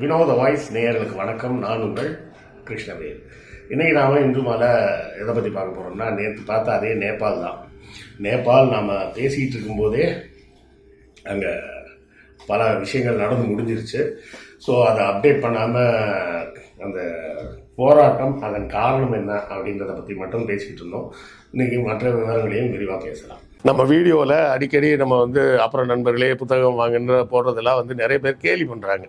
வினோத வாய்ஸ் நேயர்களுக்கு வணக்கம். நான் உங்கள் கிருஷ்ணவேல். இன்னைக்கு நாம இன்று மேலே எதை பற்றி பார்க்க போகிறோம்னா நேற்று பார்த்தா அதே நேபாள் தான். நேபாள் நாம் பேசிகிட்டு இருக்கும்போதே அங்கே பல விஷயங்கள் நடந்து முடிஞ்சிருச்சு. ஸோ அதை அப்டேட் பண்ணாமல் அந்த போராட்டம் அதன் காரணம் என்ன அப்படின்றத பற்றி மட்டும் பேசிக்கிட்டு இருந்தோம். இன்னைக்கு மற்ற விவரங்களையும் விரிவாக பேசலாம். நம்ம வீடியோவில் அடிக்கடி நம்ம வந்து அப்புறம் நண்பர்களே புத்தகம் வாங்குன்ற போடுறதெல்லாம் வந்து நிறைய பேர் கேலி பண்ணுறாங்க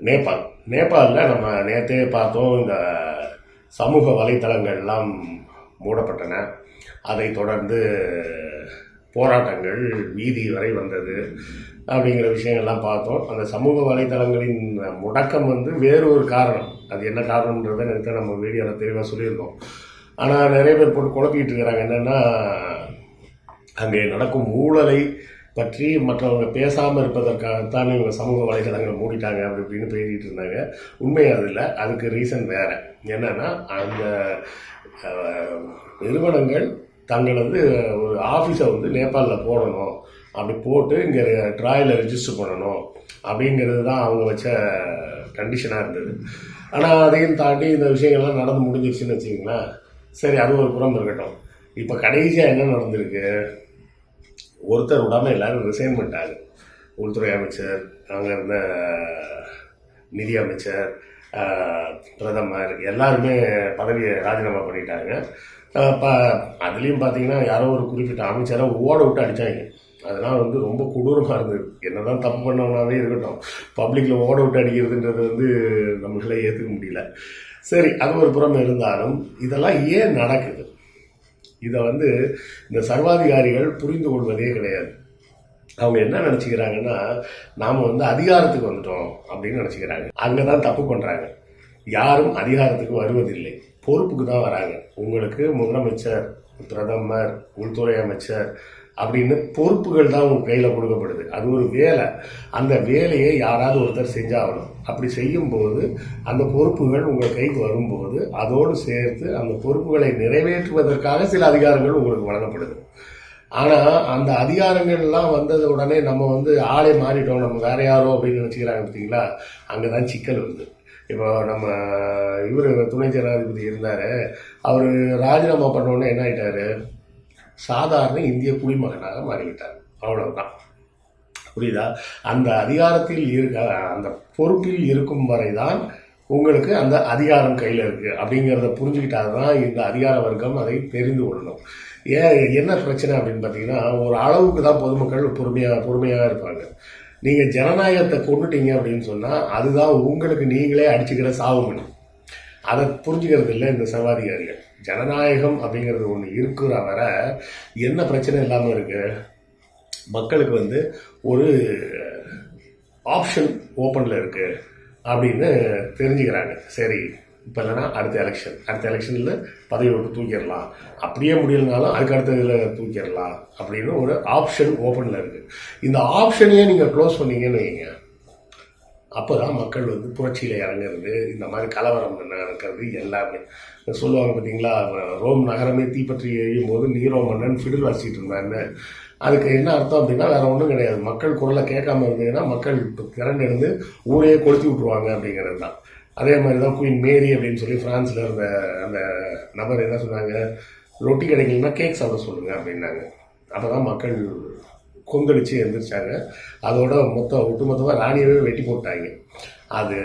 நேபாள். நேபாளில் நம்ம நேற்றே பார்த்தோம் இந்த சமூக வலைத்தளங்கள்லாம் மூடப்பட்டன. அதை தொடர்ந்து போராட்டங்கள் வீதி வரை வந்தது அப்படிங்கிற விஷயங்கள்லாம் பார்த்தோம். அந்த சமூக வலைத்தளங்களின் முடக்கம் வந்து வேறு ஒரு காரணம். அது என்ன காரணம்ன்றதை நேற்று நம்ம வீடியோவில் தெளிவாக சொல்லியிருக்கோம் ஆனால் நிறைய பேர் போட்டு குழப்பிக்கிட்டு இருக்கிறாங்க. என்னென்னா அங்கே நடக்கும் ஊழலை பற்றி மற்றவங்க பேசாமல் இருப்பதற்காகத்தான் இவங்க சமூக வலைதளங்களை மூடிட்டாங்க அப்படி இப்படின்னு பேசிகிட்டு இருந்தாங்க. உண்மை அது இல்லை. அதுக்கு ரீசன் வேறு. என்னென்னா அந்த நிறுவனங்கள் தங்களது ஒரு ஆஃபீஸை வந்து நேபாளில் போடணும். அப்படி போட்டு இங்கே ட்ராயில் ரிஜிஸ்டர் பண்ணணும். அப்படிங்கிறது தான் அவங்க வச்ச கண்டிஷனாக இருந்தது. ஆனால் அதையும் தாண்டி இந்த விஷயங்கள்லாம் நடந்து முடிஞ்சிருச்சுன்னு வச்சிங்களேன் சரி அது ஒரு புறம் இருக்கட்டும். இப்போ கடைசியாக என்ன நடந்திருக்கு? ஒருத்தர் விடாமல் எல்லோரும் ரிசைன் பண்ணிட்டாங்க உள்துறை அமைச்சர் அங்கே இருந்த நிதி அமைச்சர் பிரதமர் எல்லாருமே பதவியை ராஜினாமா பண்ணிட்டாங்க. ப அதுலேயும் பார்த்தீங்கன்னா யாரோ ஒரு குறிப்பிட்ட அமைச்சரை ஓட விட்டு அடித்தாங்க அதெல்லாம் வந்து ரொம்ப கொடூரமாக இருந்தது. என்னதான் தப்பு பண்ணவனாவே இருக்கட்டும். பப்ளிக்கில் ஓட விட்டு அடிக்கிறதுன்றது வந்து நம்மளால ஏற்றுக்க முடியல. சரி அது ஒரு புறம் இருந்தாலும் இதெல்லாம் ஏன் நடக்குது? இதை வந்து இந்த சர்வாதிகாரிகள் புரிந்து கொள்வதே கிடையாது. அவங்க என்ன நினச்சிக்கிறாங்கன்னா நாம் வந்து அதிகாரத்துக்கு வந்துட்டோம் அப்படின்னு நினச்சிக்கிறாங்க. அங்கே தான் தப்பு பண்ணுறாங்க யாரும் அதிகாரத்துக்கு வருவதில்லை. பொறுப்புக்கு தான் வராங்க. உங்களுக்கு முதலமைச்சர் பிரதமர் உள்துறை அமைச்சர் அப்படின்னு பொறுப்புகள் தான் உங்கள் கையில் கொடுக்கப்படுது. அது ஒரு வேலை. அந்த வேலையை யாராவது ஒருத்தர் செஞ்சாகணும் அப்படி செய்யும்போது அந்த பொறுப்புகள் உங்கள் கைக்கு வரும்போது அதோடு சேர்த்து அந்த பொறுப்புகளை நிறைவேற்றுவதற்காக சில அதிகாரங்கள் உங்களுக்கு வழங்கப்படுது. ஆனால் அந்த அதிகாரங்கள்லாம் வந்தது உடனே நம்ம வந்து ஆளே மாறிட்டோம். நம்ம வேற யாரோ அப்படின்னு நினச்சிக்கிறாங்க பார்த்தீங்களா? அங்கே தான் சிக்கல் வருது. இப்போ நம்ம இவர் துணை ஜனாதிபதி இருந்தார். அவர் ராஜினாமா பண்ணோன்னே என்ன ஆயிட்டாரு? சாதாரண இந்திய குடிமகனாக மாறிவிட்டார். அவ்வளவுதான். புரியுதா? அந்த அதிகாரத்தில் இருக்க அந்த பொறுப்பில் இருக்கும் வரைதான் உங்களுக்கு அந்த அதிகாரம் கையில் இருக்கு. அப்படிங்கிறத புரிஞ்சுக்கிட்டால் தான் இந்த அதிகார வர்க்கம் அதை தெரிந்து கொள்ளணும். ஏன் என்ன பிரச்சனை அப்படின்னு பார்த்தீங்கன்னா ஒரு அளவுக்கு தான் பொதுமக்கள் பொறுமையாக பொறுமையாக இருப்பாங்க. நீங்கள் ஜனநாயகத்தை கொண்டுட்டீங்க அப்படின்னு சொன்னால் அதுதான் உங்களுக்கு நீங்களே அடிச்சுக்கிற சாவுமணி அதை புரிஞ்சுக்கிறது இல்லை இந்த சர்வாதிகாரிகள் ஜனநாயகம் அப்படிங்கிறது ஒன்று இருக்கிற வர என்ன பிரச்சனை இல்லாமல் இருக்கு? மக்களுக்கு வந்து ஒரு ஆப்ஷன் ஓப்பனில் இருக்கு அப்படின்னு தெரிஞ்சுக்கிறாங்க. சரி இப்போ இல்லைன்னா அடுத்த எலெக்ஷன் அடுத்த எலெக்ஷனில் பதவி விட்டு தூக்கிடலாம். அப்படியே முடியலனாலும் அதுக்கு அடுத்த இதில் தூக்கிடலாம் அப்படின்னு ஒரு ஆப்ஷன் ஓப்பனில் இருக்குது இந்த ஆப்ஷனையே நீங்கள் க்ளோஸ் பண்ணீங்கன்னு வைங்க. அப்போ தான் மக்கள் வந்து புரட்சியில் இறங்குறது இந்த மாதிரி கலவரம் நடக்கிறது எல்லாமே. சொல்லுவாங்க பார்த்தீங்களா ரோம் நகரமே தீப்பற்றி எரியும் போது நீரோ மன்னன் ஃபிடில் வாசிக்கிட்டு இருந்தாங்க அதுக்கு என்ன அர்த்தம் அப்படின்னா வேறு ஒன்றும் கிடையாது. மக்கள் குரலை கேட்காம இருந்ததுன்னா மக்கள் திரண்டு இருந்து ஊரையே கொளுத்தி விட்ருவாங்க அப்படிங்கிறது தான். அதே மாதிரி தான் குயின் மேரி அப்படின்னு சொல்லி ஃப்ரான்ஸில் இருந்த அந்த நபர் என்ன சொன்னாங்க ரொட்டி கிடைக்கலன்னா கேக் சாப்பிட சொல்லுங்கள் அப்படின்னாங்க. அப்போ தான் மக்கள் கொந்தளிச்சு எழுந்திரிச்சாங்க அதோட மொத்தம் ஒட்டுமொத்தமாக ராணியவே வெட்டி போட்டாங்க. அது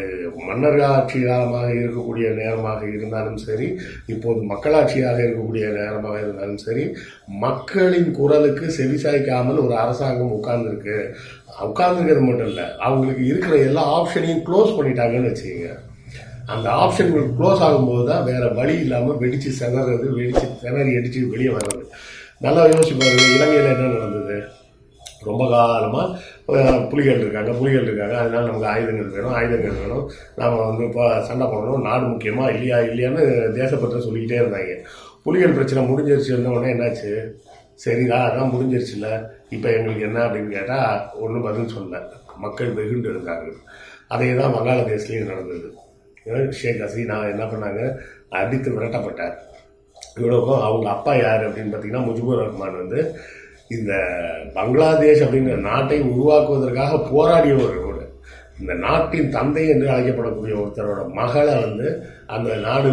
மன்னர் ஆட்சி காலமாக இருக்கக்கூடிய நேரமாக இருந்தாலும் சரி இப்போது மக்களாட்சியாக இருக்கக்கூடிய நேரமாக இருந்தாலும் சரி மக்களின் குரலுக்கு செவிசாய்க்காமல் ஒரு அரசாங்கம் உட்கார்ந்துருக்கு. உட்கார்ந்துருக்கிறது மட்டும் இல்லை அவங்களுக்கு இருக்கிற எல்லா ஆப்ஷனையும் க்ளோஸ் பண்ணிட்டாங்கன்னு வச்சுக்கோங்க. அந்த ஆப்ஷன்கள் க்ளோஸ் ஆகும்போது தான் வேறு வழி இல்லாமல் வெடித்து செதறது வெடித்து திணறி அடித்து வெளியே வர்றது. நல்லா யோசிச்சு இலங்கையில் என்ன நடந்தது? ரொம்ப காலமாக புலிகள் இருக்காங்க புலிகள் இருக்காங்க. அதனால நமக்கு ஆயுதங்கள் வேணும் ஆயுதங்கள் வேணும். நாம் வந்து இப்போ சண்டை போடணும். நாடு முக்கியமாக இல்லையா இல்லையான்னு தேசப்பற்ற சொல்லிக்கிட்டே இருந்தாங்க. புலிகள் பிரச்சனை முடிஞ்சிருச்சு இருந்தவொடனே என்னாச்சு? சரிடா அதான் முடிஞ்சிருச்சுல்ல. இப்போ எங்களுக்கு என்ன அப்படின்னு கேட்டால் ஒன்றும் பதில் சொல்லலை. மக்கள் வெகுண்டு இருந்தார்கள். அதே தான் வங்காளதேசத்துலேயும் நடந்தது. ஷேக் ஹசீனா என்ன பண்ணாங்க? அடித்து விரட்டப்பட்டார். இவ்வளோக்கும் அவங்க அப்பா யார் அப்படின்னு பார்த்தீங்கன்னா முஜிபுர் ரஹ்மான் வந்து இந்த பங்களாதேஷ் அப்படிங்கிற நாட்டை உருவாக்குவதற்காக போராடியவர் கூட இந்த நாட்டின் தந்தை என்று அழைக்கப்படக்கூடிய ஒருத்தரோட மகளை வந்து அந்த நாடு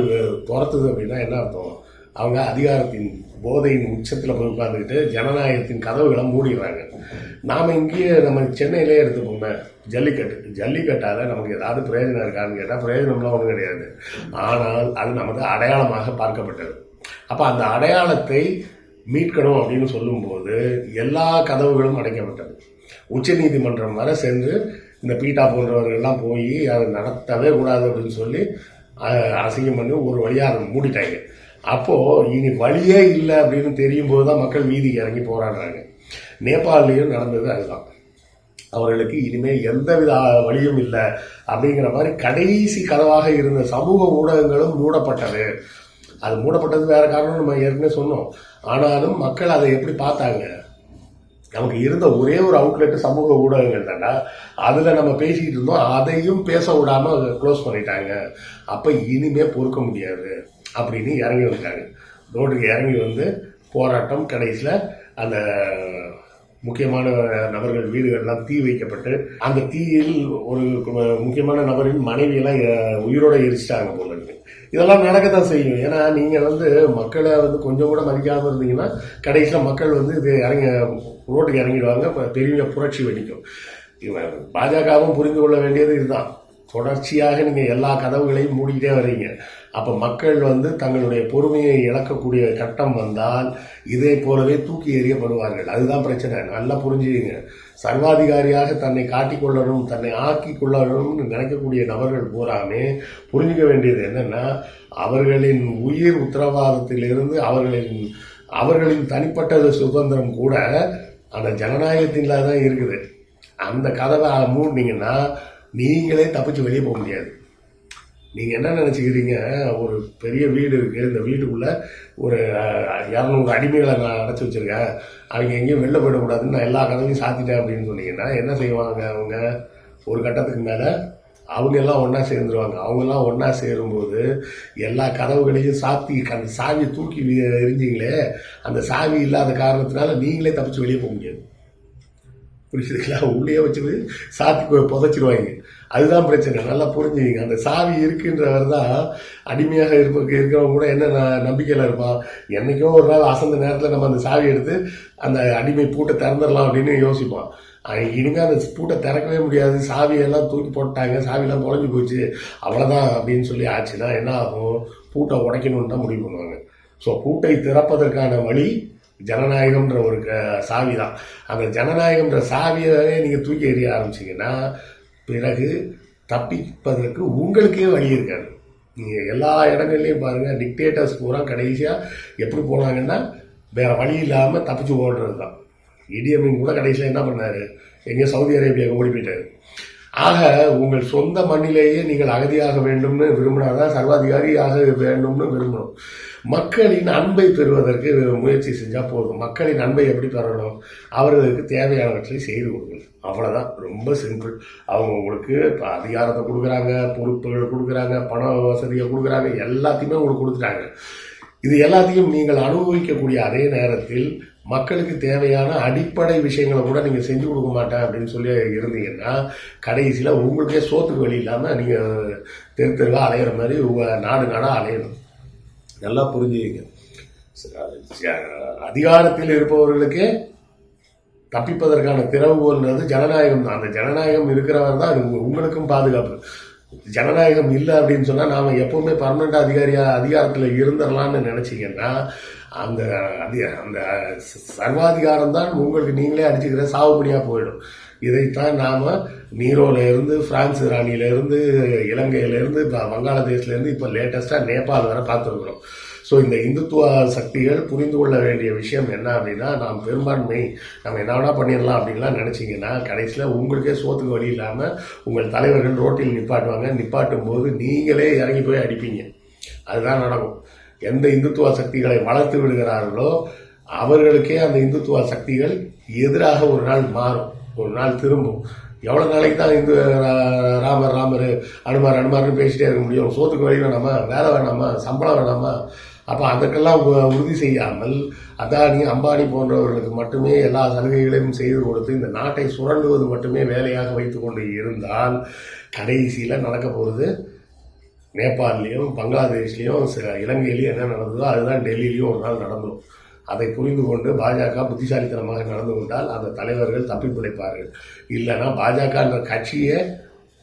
துரத்துது அப்படின்னா என்ன அர்த்தம்? அவங்க அதிகாரத்தின் போதையின் உச்சத்தில் போய் உட்காந்துக்கிட்டு ஜனநாயகத்தின் கதவுகளை மூடிடுறாங்க. நாம் இங்கேயே நம்ம சென்னையிலே எடுத்துக்கோங்க ஜல்லிக்கட்டு. ஜல்லிக்கட்டால் நமக்கு ஏதாவது பிரயோஜனம் இருக்கான்னு கேட்டால் பிரயோஜனம்லாம் ஒன்றும் கிடையாது. ஆனால் அது நமது அடையாளமாக பார்க்கப்பட்டது. அப்போ அந்த அடையாளத்தை மீட்கணும் அப்படின்னு சொல்லும்போது எல்லா கதவுகளும் அடைக்கப்பட்டது. உச்சநீதிமன்றம் வரை சென்று இந்த பீட்டா போன்றவர்கள்லாம் போய் அதை நடத்தவே கூடாது அப்படின்னு சொல்லி அசிங்கம் பண்ணி ஒரு வழியாக அதை மூடிட்டாங்க. அப்போது இனி வழியே இல்லை அப்படின்னு தெரியும் போது தான் மக்கள் வீதிக்கு இறங்கி போராடுறாங்க. நேபாளிலையும் நடந்தது அதுதான். அவர்களுக்கு இனிமேல் எந்தவித வழியும் இல்லை அப்படிங்கிற மாதிரி கடைசி கதவாக இருந்த சமூக ஊடகங்களும் மூடப்பட்டது. அது மூடப்பட்டது வேற காரணம் நம்ம ஏற்கனவே சொன்னோம். ஆனாலும் மக்கள் அதை எப்படி பார்த்தாங்க? நமக்கு இருந்த ஒரே ஒரு அவுட்லெட்டு சமூக ஊடகங்கள் தாண்டா. அதில் நம்ம பேசிக்கிட்டு இருந்தோம். அதையும் பேச விடாமல் க்ளோஸ் பண்ணிட்டாங்க. அப்போ இனிமே பொறுக்க முடியாது அப்படின்னு இறங்கி வந்துட்டாங்க. ரோட்டுக்கு இறங்கி வந்து போராட்டம் கடைசியில் அந்த முக்கியமான நபர்கள் வீடுகள்லாம் தீ வைக்கப்பட்டு அந்த தீயில் ஒரு முக்கியமான நபரின் மனைவியெல்லாம் உயிரோடு எரிச்சிட்டாங்க போல இதெல்லாம் நடக்கத்தான் செய்யும். ஏன்னா நீங்கள் வந்து மக்களை வந்து கொஞ்சம் கூட மதிக்காமல் இருந்தீங்கன்னா கடைசியில் மக்கள் வந்து இது இறங்க ரோட்டுக்கு இறங்கிடுவாங்க பெரிய புரட்சி வெடிக்கும். இவன் பாஜகவும் புரிந்து கொள்ள வேண்டியது இதுதான். தொடர்ச்சியாக நீங்கள் எல்லா கதவுகளையும் மூடிக்கிட்டே வரீங்க அப்போ மக்கள் வந்து தங்களுடைய பொறுமையை இழக்கக்கூடிய கட்டம் வந்தால் இதே போலவே தூக்கி எறியப்படுவார்கள். அதுதான் பிரச்சனை. நல்லா புரிஞ்சுக்கங்க. சர்வாதிகாரியாக தன்னை காட்டிக்கொள்ளணும் தன்னை ஆக்கி கொள்ளணும்னு நினைக்கக்கூடிய நபர்கள் பூராமே புரிஞ்சுக்க வேண்டியது என்னன்னா அவர்களின் உயிர் உத்தரவாதத்திலிருந்து அவர்களின் அவர்களின் தனிப்பட்ட சுதந்திரம் கூட அந்த ஜனநாயகத்தின்ல தான் இருக்குது. அந்த கதவை மூடினீங்கன்னா நீங்களே தப்பிச்சு வெளியே போக முடியாது. நீங்கள் என்ன நினச்சிக்கிறீங்க? ஒரு பெரிய வீடு இருக்குது இந்த வீட்டுக்குள்ளே ஒரு இரநூறு அடிமைகளை நான் அடைச்சி வச்சிருக்கேன். அவங்க எங்கேயும் வெளில போயிடக்கூடாதுன்னு நான் எல்லா கதவையும் சாத்திட்டேன் அப்படின்னு சொன்னீங்கன்னா என்ன செய்வாங்க அவங்க? ஒரு கட்டத்துக்கு மேலே அவங்க எல்லாம் ஒன்றா சேர்ந்துருவாங்க. அவங்கெல்லாம் ஒன்றா சேரும்போது எல்லா கதவுகளையும் சாத்தி அந்த சாவியை தூக்கி வி- அந்த சாவி இல்லாத காரணத்தினால நீங்களே தப்பிச்சு வெளியே போக முடியாது. புரியுதுங்களா உள்ளே வச்சு சாத்தி புதைச்சிருவாங்க. அதுதான் பிரச்சனை. நல்லா புரிஞ்சுங்க அந்த சாவி இருக்குன்றவர் தான் அடிமையாக இருப்ப இருக்கிறவங்க கூட என்ன ந- இருப்பான். என்றைக்கோ ஒரு நாள் அசந்த நேரத்தில் நம்ம அந்த சாவி எடுத்து அந்த அடிமை பூட்டை திறந்துடலாம் அப்படின்னு யோசிப்பான். இனிமேல் அந்த பூட்டை திறக்கவே முடியாது. சாவியெல்லாம் தூக்கி போட்டாங்க. சாவியெல்லாம் குழஞ்சி போச்சு. அவ்வளோதான் அப்படின்னு சொல்லி ஆச்சுன்னா என்ன ஆகும்? பூட்டை உடைக்கணும்னு தான் முடிவு பண்ணுவாங்க. ஸோ பூட்டை திறப்பதற்கான வழி ஜனநாயகம்ன்ற ஒரு க- சாவி தான் அந்த ஜனநாயகம்ன்ற சாவியவே நீங்கள் தூக்கி எறிய ஆரம்பிச்சிங்கன்னா பிறகு தப்பிப்பதற்கு உங்களுக்கே வழி இருக்காது. நீங்கள் எல்லா இடங்கள்லையும் பாருங்கள் டிக்டேட்டர்ஸ் பூரா கடைசியாக எப்படி போனாங்கன்னா வேறு வழி இல்லாமல் தப்பிச்சு ஓடுறது தான் இடியமின் கூட கடைசியில் என்ன பண்ணார்? எங்கேயோ சவுதி அரேபியாவுக்கு ஓடி போயிட்டார். ஆக உங்கள் சொந்த மண்ணிலேயே நீங்கள் அகதியாக வேண்டும்னு விரும்பினாதான் சர்வாதிகாரியாக வேண்டும்னு விரும்பணும். மக்களின் அன்பை பெறுவதற்கு முயற்சி செஞ்சால் போதும். மக்களின் அன்பை எப்படி பெறணும்? அவர்களுக்கு தேவையானவற்றை செய்து கொடுங்கள். அவ்வளோதான் ரொம்ப சிம்பிள் அவங்க உங்களுக்கு இப்போ அதிகாரத்தை கொடுக்குறாங்க பொறுப்புகள் கொடுக்குறாங்க பண வசதியை கொடுக்குறாங்க எல்லாத்தையுமே உங்களுக்கு கொடுத்துட்டாங்க. இது எல்லாத்தையும் நீங்கள் அனுபவிக்கக்கூடிய அதே நேரத்தில் மக்களுக்கு தேவையான அடிப்படை விஷயங்களை கூட நீங்கள் செஞ்சு கொடுக்க மாட்டேன் அப்படின்னு சொல்லி இருந்தீங்கன்னா கடைசியில் உங்களுக்கே சோத்துக்கு வழி இல்லாமல் நீங்கள் தெரு தெருவாக அலையிற மாதிரி உங்கள் நாடு நாடாக அலையணும். நல்லா புரிஞ்சுக்கிங்க. அதிகாரத்தில் இருப்பவர்களுக்கே தப்பிப்பதற்கான திறவுகோல்ன்றது ஜனநாயகம் தான். அந்த ஜனநாயகம் இருக்கிறவர் தான் அது உங்களுக்கும் பாதுகாப்பு. ஜனநாயகம் இல்லை அப்படின்னு சொன்னால் நாம் எப்போவுமே பர்மனெண்ட் அதிகாரியாக அதிகாரத்தில் இருந்துடலாம்னு நினச்சிங்கன்னா அந்த அதி அந்த சர்வாதிகாரம் தான் உங்களுக்கு நீங்களே அடிச்சுக்கிற சாகுபடியாக போயிடும். இதைத்தான் நாம் நீரோலேருந்து பிரான்ஸ் ராணியிலேருந்து இலங்கையிலேருந்து இப்போ வங்காளதேஷ்லேருந்து இப்போ லேட்டஸ்ட்டாக நேபாள் வரை பார்த்துருக்குறோம். ஸோ இந்த இந்துத்துவ சக்திகள் புரிந்து கொள்ள வேண்டிய விஷயம் என்ன அப்படின்னா நாம் பெரும்பான்மை நம்ம என்ன வேணா பண்ணிடலாம் அப்படின்லாம் நினச்சிங்கன்னா கடைசியில் உங்களுக்கே சோத்துக்கு வழி இல்லாமல் உங்கள் தலைவர்கள் ரோட்டில் நிப்பாட்டுவாங்க. நிப்பாட்டும் போது நீங்களே இறங்கி போய் அடிப்பீங்க. அதுதான் நடக்கும். எந்த இந்துத்துவ சக்திகளை வளர்த்து விடுகிறார்களோ அவர்களுக்கே அந்த இந்துத்துவ சக்திகள் எதிராக ஒரு நாள் மாறும் ஒரு நாள் திரும்பும். எவ்வளோ நாளைக்கு தான் இந்து ரா- ராமர் ராமர் அனுமார் அனுமார்னு பேசிட்டே இருக்க முடியும். சோத்துக்கு வழி வேணாமா வேலை வேணாமா சம்பளம் வேணாமா? அப்போ அதற்கெல்லாம் உ- உறுதி செய்யாமல் அதானி அம்பானி போன்றவர்களுக்கு மட்டுமே எல்லா சலுகைகளையும் செய்து கொடுத்து இந்த நாட்டை சுரண்டுவது மட்டுமே வேலையாக வைத்துக்கொண்டு இருந்தால் கடைசியில் நடக்க போகிறது நேபாள்லேயும் பங்களாதேஷ்லேயும் ச- இலங்கையிலையும் என்ன நடந்ததோ அதுதான் டெல்லியிலையும் ஒரு நாள் நடந்துடும் அதை புரிந்து கொண்டு பாஜக புத்திசாலித்தனமாக நடந்து கொண்டால் அந்த தலைவர்கள் தப்பி பிழைப்பார்கள். இல்லைன்னா பாஜகன்ற கட்சியை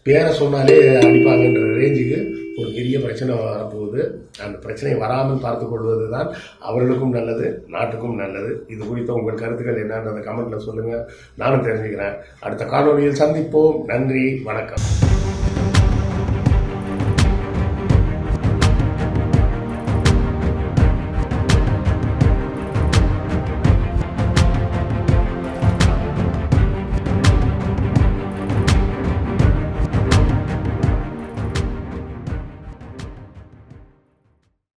பேரை சொன்னாலே அடிப்பாங்கன்ற ரேஞ்சுக்கு ஒரு பெரிய பிரச்சனை வரப்போகுது. அந்த பிரச்சனை வராமல் பார்த்து கொள்வது தான் அவர்களுக்கும் நல்லது நாட்டுக்கும் நல்லது. இது குறித்த உங்கள் கருத்துக்கள் என்னன்றதை கமெண்ட்டில் சொல்லுங்கள் நானும் தெரிஞ்சுக்கிறேன். அடுத்த காணொலியில் சந்திப்போம். நன்றி வணக்கம்.